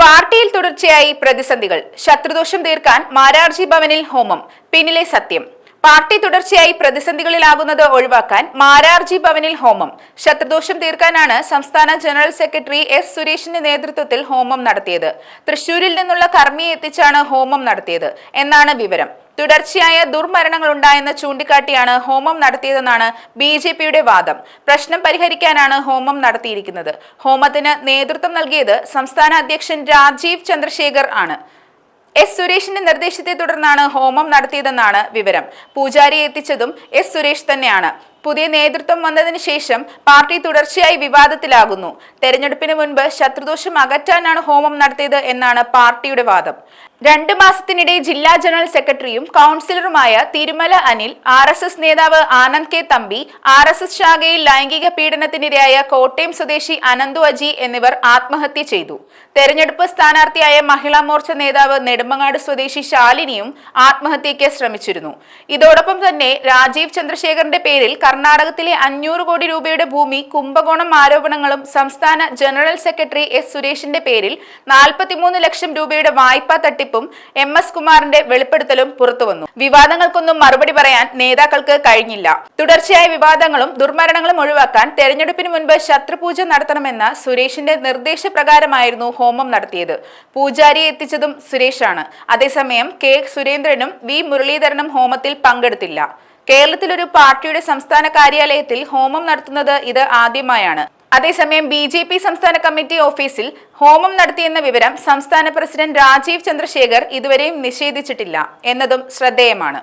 പാർട്ടിയിൽ തുടർച്ചയായി പ്രതിസന്ധികൾ. ശത്രുദോഷം തീർക്കാൻ മാരാർജി ഭവനിൽ ഹോമം. പിന്നിലെ സത്യം. പാർട്ടി തുടർച്ചയായി പ്രതിസന്ധികളിലാകുന്നത് ഒഴിവാക്കാൻ മാരാർജി ഭവനിൽ ഹോമം. ശത്രുദോഷം തീർക്കാനാണ് സംസ്ഥാന ജനറൽ സെക്രട്ടറി എസ് സുരേഷിന്റെ നേതൃത്വത്തിൽ ഹോമം നടത്തിയത്. തൃശൂരിൽ നിന്നുള്ള കർമ്മിയെ എത്തിച്ചാണ് ഹോമം നടത്തിയത് എന്നാണ് വിവരം. തുടർച്ചയായ ദുർമരണങ്ങൾ ഉണ്ടായെന്ന് ചൂണ്ടിക്കാട്ടിയാണ് ഹോമം നടത്തിയതെന്നാണ് ബി ജെ പിയുടെ വാദം. പ്രശ്നം പരിഹരിക്കാനാണ് ഹോമം നടത്തിയിരിക്കുന്നത്. ഹോമത്തിന് നേതൃത്വം നൽകിയത് സംസ്ഥാന അധ്യക്ഷൻ രാജീവ് ചന്ദ്രശേഖർ ആണ്. എസ് സുരേഷിന്റെ നിർദ്ദേശത്തെ തുടർന്നാണ് ഹോമം നടത്തിയതെന്നാണ് വിവരം. പൂജാരിയെ എത്തിച്ചതും എസ് സുരേഷ് തന്നെയാണ്. പുതിയ നേതൃത്വം വന്നതിന് ശേഷം പാർട്ടി തുടർച്ചയായി വിവാദത്തിലാകുന്നു. തെരഞ്ഞെടുപ്പിന് മുൻപ് ശത്രുദോഷം അകറ്റാനാണ് ഹോമം നടത്തിയത് എന്നാണ് പാർട്ടിയുടെ വാദം. രണ്ട് മാസത്തിനിടെ ജില്ലാ ജനറൽ സെക്രട്ടറിയും കൗൺസിലറുമായ Thirumala Anil R S S നേതാവ് Anand K Thampi R S S ശാഖയിൽ ലൈംഗിക പീഡനത്തിനിരയായ കോട്ടയം സ്വദേശി അനന്തു അജി എന്നിവർ ആത്മഹത്യ ചെയ്തു. തെരഞ്ഞെടുപ്പ് സ്ഥാനാർത്ഥിയായ മഹിളാ മോർച്ച നേതാവ് നെടുമങ്ങാട് സ്വദേശി ശാലിനിയും ആത്മഹത്യയ്ക്ക് ശ്രമിച്ചിരുന്നു. ഇതോടൊപ്പം തന്നെ രാജീവ് ചന്ദ്രശേഖറിന്റെ പേരിൽ കർണാടകത്തിലെ അഞ്ഞൂറ് കോടി രൂപയുടെ ഭൂമി കുംഭകോണം ആരോപണങ്ങളും സംസ്ഥാന ജനറൽ സെക്രട്ടറി എസ് സുരേഷിന്റെ പേരിൽ നാൽപ്പത്തിമൂന്ന് ലക്ഷം രൂപയുടെ വായ്പാ തട്ടിപ്പും എം എസ് കുമാറിന്റെ വെളിപ്പെടുത്തലും പുറത്തുവന്നു. വിവാദങ്ങൾക്കൊന്നും മറുപടി പറയാൻ നേതാക്കൾക്ക് കഴിഞ്ഞില്ല. തുടർച്ചയായ വിവാദങ്ങളും ദുർമരണങ്ങളും ഒഴിവാക്കാൻ തെരഞ്ഞെടുപ്പിന് മുൻപ് ശത്രുപൂജ നടത്തണമെന്ന സുരേഷിന്റെ നിർദ്ദേശപ്രകാരമായിരുന്നു ഹോമം നടത്തിയത്. പൂജാരിയെ എത്തിച്ചതും സുരേഷാണ്. അതേസമയം കെ സുരേന്ദ്രനും വി മുരളീധരനും ഹോമത്തിൽ പങ്കെടുത്തില്ല. കേരളത്തിൽ ഒരു പാർട്ടിയുടെ സംസ്ഥാന കാര്യാലയത്തിൽ ഹോമം നടത്തുന്നത് ഇത് ആദ്യമായാണ്. അതേസമയം ബി ജെ പി സംസ്ഥാന കമ്മിറ്റി ഓഫീസിൽ ഹോമം നടത്തിയെന്ന വിവരം സംസ്ഥാന പ്രസിഡന്റ് രാജീവ് ചന്ദ്രശേഖർ ഇതുവരെയും നിഷേധിച്ചിട്ടില്ല എന്നതും ശ്രദ്ധേയമാണ്.